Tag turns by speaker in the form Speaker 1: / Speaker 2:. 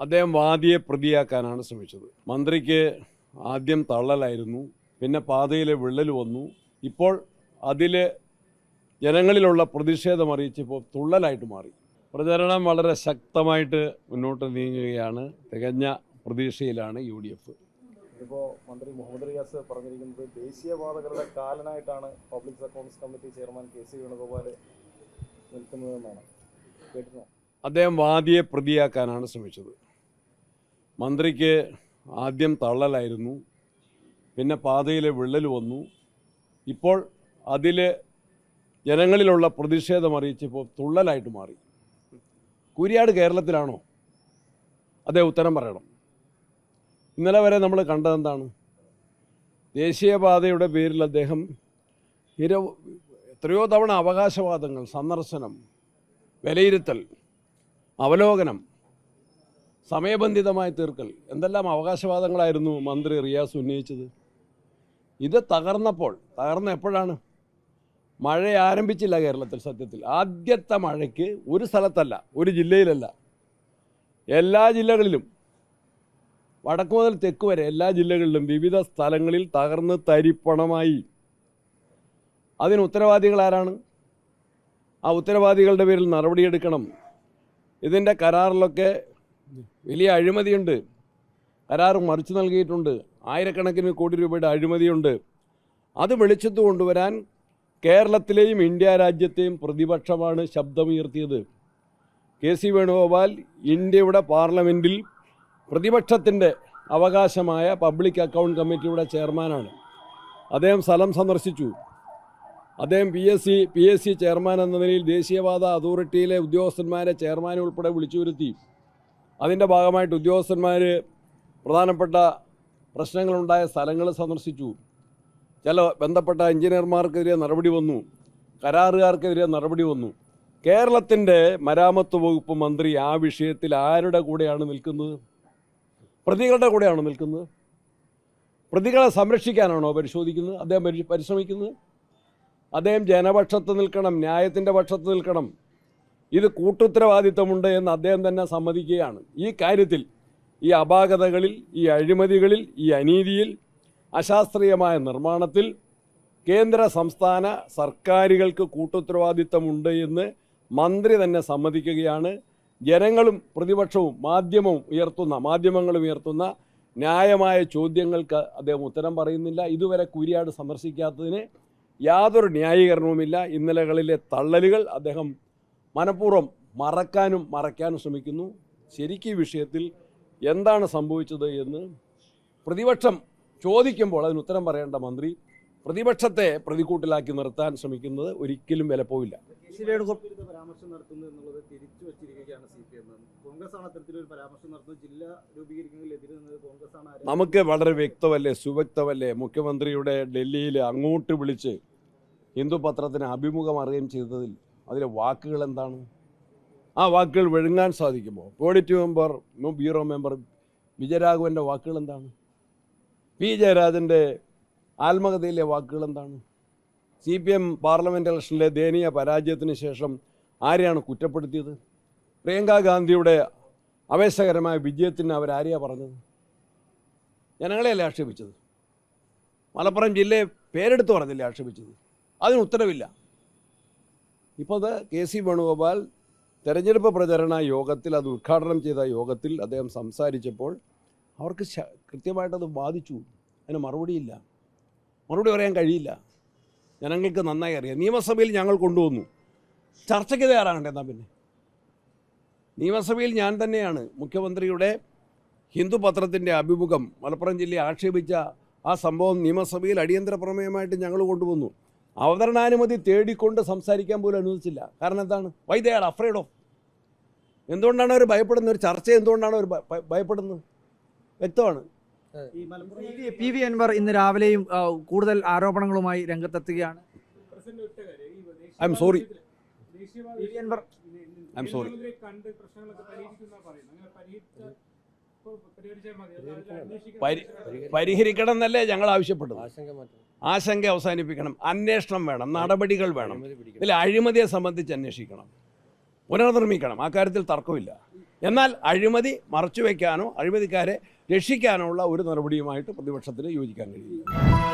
Speaker 1: അദ്ദേഹം വാദിയെ പ്രതിയാക്കാനാണ് ശ്രമിച്ചത്. മന്ത്രിക്ക് ആദ്യം തള്ളലായിരുന്നു പിന്നെ പാതയിലെ വിള്ളൽ വന്നു. ഇപ്പോൾ അതിൽ ജനങ്ങളിലുള്ള പ്രതിഷേധം അറിയിച്ചപ്പോൾ തുള്ളലായിട്ട് മാറി. പ്രചരണം വളരെ ശക്തമായിട്ട് മുന്നോട്ട് നീങ്ങുകയാണ്. തികഞ്ഞ പ്രതീക്ഷയിലാണ് യു ഡി എഫ്
Speaker 2: ഇപ്പോൾ മന്ത്രി മുഹമ്മദ് റിയാസ് പറഞ്ഞിരിക്കുന്നത് ദേശീയപാതകളുടെ കാലനായിട്ടാണ് public accounts committee chairman K C Venugopal നിൽക്കുന്നതെന്നാണ്. കേട്ടിരുന്നോ
Speaker 1: അദ്ദേഹം വാദിയെ പ്രതിയാക്കാനാണ് ശ്രമിച്ചത്. മന്ത്രിക്ക് ആദ്യം തള്ളലായിരുന്നു. പിന്നെ പാതയിലെ വിള്ളൽ വന്നു. ഇപ്പോൾ അതിൽ ജനങ്ങളിലുള്ള പ്രതിഷേധം അറിയിച്ചപ്പോൾ തുള്ളലായിട്ട് മാറി. കുരിയാട് കേരളത്തിലാണോ? അതേ ഉത്തരം പറയണം. ഇന്നലെ വരെ നമ്മൾ കണ്ടതെന്താണ് ദേശീയപാതയുടെ പേരിൽ അദ്ദേഹം നിര എത്രയോ തവണ അവകാശവാദങ്ങൾ സന്ദർശനം വിലയിരുത്തൽ അവലോകനം സമയബന്ധിതമായി തീർക്കൽ. എന്തെല്ലാം അവകാശവാദങ്ങളായിരുന്നു മന്ത്രി റിയാസ് ഉന്നയിച്ചത്? ഇത് തകർന്നപ്പോൾ തകർന്ന എപ്പോഴാണ്? മഴ ആരംഭിച്ചില്ല കേരളത്തിൽ സത്യത്തിൽ. ആദ്യത്തെ മഴയ്ക്ക് ഒരു സ്ഥലത്തല്ല ഒരു ജില്ലയിലല്ല. എല്ലാ ജില്ലകളിലും വടക്കു മുതൽ തെക്ക് വരെ എല്ലാ ജില്ലകളിലും വിവിധ സ്ഥലങ്ങളിൽ തകർന്ന് തരിപ്പണമായി. അതിന് ഉത്തരവാദികൾ ആരാണ്? ആ ഉത്തരവാദികളുടെ പേരിൽ നടപടിയെടുക്കണം. ഇതിന്റെ കരാറിലൊക്കെ വലിയ അഴിമതിയുണ്ട്. കരാർ മറിച്ചു നൽകിയിട്ടുണ്ട്. ആയിരക്കണക്കിന് കോടി രൂപയുടെ അഴിമതിയുണ്ട്. അത് വെളിച്ചത്ത് കൊണ്ടുവരാൻ കേരളത്തിലെയും ഇന്ത്യ രാജ്യത്തെയും പ്രതിപക്ഷമാണ് ശബ്ദമുയർത്തിയത്. കെ സി വേണുഗോപാൽ ഇന്ത്യയുടെ പാർലമെന്റിൽ പ്രതിപക്ഷത്തിന്റെ അവകാശമായ പബ്ലിക് അക്കൗണ്ട് കമ്മിറ്റിയുടെ ചെയർമാനാണ്. അദ്ദേഹം സ്ഥലം സന്ദർശിച്ചു. അദ്ദേഹം P S C P S C chairman എന്ന നിലയിൽ ദേശീയപാത അതോറിറ്റിയിലെ ഉദ്യോഗസ്ഥന്മാരെ ചെയർമാനെ ഉൾപ്പെടെ വിളിച്ചു വരുത്തി അതിന്റെ ഭാഗമായിട്ട് ഉദ്യോഗസ്ഥന്മാർ പ്രധാനപ്പെട്ട പ്രശ്നങ്ങളുണ്ടായ സ്ഥലങ്ങൾ സന്ദർശിച്ചു. ചില ബന്ധപ്പെട്ട എഞ്ചിനീയർമാർക്കെതിരെ നടപടി വന്നു. കരാറുകാർക്കെതിരെ നടപടി വന്നു. കേരളത്തിന്റെ മരാമത്ത് വകുപ്പ് മന്ത്രി ആ വിഷയത്തിൽ ആരുടെ കൂടെയാണ് നിൽക്കുന്നത്? പ്രതികളുടെ കൂടെയാണോ നിൽക്കുന്നത്? പ്രതികളെ സംരക്ഷിക്കാനാണോ പരിശോധിക്കുന്നത്? അദ്ദേഹം പരി- പരിശ്രമിക്കുന്നത്? അദ്ദേഹം ജനപക്ഷത്ത് നിൽക്കണം ന്യായത്തിന്റെ പക്ഷത്ത് നിൽക്കണം. ഇത് കൂട്ടുത്തരവാദിത്തമുണ്ട് എന്ന് അദ്ദേഹം തന്നെ സമ്മതിക്കുകയാണ്. ഈ കാര്യത്തിൽ ഈ അപാകതകളിൽ ഈ അഴിമതികളിൽ ഈ അനീതിയിൽ അശാസ്ത്രീയമായ നിർമ്മാണത്തിൽ കേന്ദ്ര സംസ്ഥാന സർക്കാരുകൾക്ക് കൂട്ടുത്തരവാദിത്തമുണ്ട് എന്ന് മന്ത്രി തന്നെ സമ്മതിക്കുകയാണ്. ജനങ്ങളും പ്രതിപക്ഷവും മാധ്യമവും ഉയർത്തുന്ന മാധ്യമങ്ങളും ഉയർത്തുന്ന ന്യായമായ ചോദ്യങ്ങൾക്ക് അദ്ദേഹം ഉത്തരം പറയുന്നില്ല. ഇതുവരെ കുരിയാട് സന്ദർശിക്കാത്തതിന് യാതൊരു ന്യായീകരണവുമില്ല. ഇന്നലകളിലെ തള്ളലുകൾ അദ്ദേഹം മനഃപൂർവം മറക്കാനും മറയ്ക്കാനും ശ്രമിക്കുന്നു. ശരിക്കും ഈ വിഷയത്തിൽ എന്താണ് സംഭവിച്ചത് എന്ന് പ്രതിപക്ഷം ചോദിക്കുമ്പോൾ അതിന് ഉത്തരം പറയേണ്ട മന്ത്രി പ്രതിപക്ഷത്തെ പ്രതിക്കൂട്ടിലാക്കി നിർത്താൻ ശ്രമിക്കുന്നത് ഒരിക്കലും വിലപ്പോവില്ല
Speaker 2: കെ സി പരാമർശം നടത്തുന്നു എന്നുള്ളത് തിരിച്ചു വച്ചിരിക്കുകയാണ് സി പി എം. കോൺഗ്രസ് ആണ് അത്തരത്തിലൊരു പരാമർശം നടത്തുന്നത്. ജില്ല രൂപീകരിക്കുന്നതിൽ കോൺഗ്രസ് ആണ്
Speaker 1: നമുക്ക് വളരെ വ്യക്തമല്ലേ സുവ്യക്തമല്ലേ? മുഖ്യമന്ത്രിയുടെ ഡൽഹിയിൽ അങ്ങോട്ട് വിളിച്ച് ഹിന്ദു പത്രത്തിന് അഭിമുഖം അറിയുകയും ചെയ്തതിൽ അതിലെ വാക്കുകൾ എന്താണ്? ആ വാക്കുകൾ വിഴുങ്ങാൻ സാധിക്കുമോ? പോളിറ്റ് മെമ്പർ ബ്യൂറോ മെമ്പർ വിജയരാഘവന്റെ വാക്കുകൾ എന്താണ്? പി ജയരാജന്റെ ആത്മകഥയിലെ വാക്കുകൾ എന്താണ്? സി പി എം പാർലമെന്റ് ഇലക്ഷനിലെ ദയനീയ പരാജയത്തിന് ശേഷം ആരെയാണ് കുറ്റപ്പെടുത്തിയത്? പ്രിയങ്കാ ഗാന്ധിയുടെ ആവേശകരമായ വിജയത്തിന് അവരാരെയാണ് പറഞ്ഞത്? ജനങ്ങളെയല്ലേ ആക്ഷേപിച്ചത്? മലപ്പുറം ജില്ലയെ പേരെടുത്ത് പറഞ്ഞില്ലേ ആക്ഷേപിച്ചത്? അതിന് ഉത്തരവില്ല. ഇപ്പോൾ അത് കെ സി വേണുഗോപാൽ തെരഞ്ഞെടുപ്പ് പ്രചരണ യോഗത്തിൽ അത് ഉദ്ഘാടനം ചെയ്ത യോഗത്തിൽ അദ്ദേഹം സംസാരിച്ചപ്പോൾ അവർക്ക് കൃത്യമായിട്ടത് ബാധിച്ചു. അതിന് മറുപടിയില്ല മറുപടി പറയാൻ കഴിയില്ല. ജനങ്ങൾക്ക് നന്നായി അറിയാം. നിയമസഭയിൽ ഞങ്ങൾ കൊണ്ടുവന്നു. ചർച്ചയ്ക്ക് തയ്യാറാകണ്ടേ എന്നാൽ പിന്നെ? നിയമസഭയിൽ ഞാൻ തന്നെയാണ് മുഖ്യമന്ത്രിയുടെ ഹിന്ദു പത്രത്തിന്റെ അഭിമുഖം മലപ്പുറം ജില്ലയെ ആക്ഷേപിച്ച ആ സംഭവം നിയമസഭയിൽ അടിയന്തര പ്രമേയമായിട്ട് ഞങ്ങൾ കൊണ്ടുവന്നു. അവതരണാനുമതി തേടിക്കൊണ്ട് സംസാരിക്കാൻ പോലും അനുവദിച്ചില്ല. കാരണം എന്താണ്? Why they are afraid of എന്തുകൊണ്ടാണ് അവർ ഭയപ്പെടുന്നത്? ഒരു ചർച്ച എന്തുകൊണ്ടാണ് അവർ ഭയപ്പെടുന്നത്? വ്യക്തമാണ്.
Speaker 3: പി വി- അൻവർ ഇന്ന് രാവിലെയും കൂടുതൽ ആരോപണങ്ങളുമായി രംഗത്തെത്തുകയാണ്.
Speaker 1: I'm sorry I'm sorry പരിഹരിക്കണം എന്നല്ലേ ഞങ്ങൾ ആവശ്യപ്പെട്ടത്. ആശങ്ക അവസാനിപ്പിക്കണം. അന്വേഷണം വേണം. നടപടികൾ വേണം. ഇതിൽ അഴിമതിയെ സംബന്ധിച്ച് അന്വേഷിക്കണം. പുനർനിർമ്മിക്കണം. ആ കാര്യത്തിൽ തർക്കമില്ല. എന്നാൽ അഴിമതി മറച്ചുവെക്കാനോ അഴിമതിക്കാരെ രക്ഷിക്കാനോ ഉള്ള ഒരു നടപടിയുമായിട്ട് പ്രതിപക്ഷത്തിന് യോജിക്കാൻ കഴിയില്ല.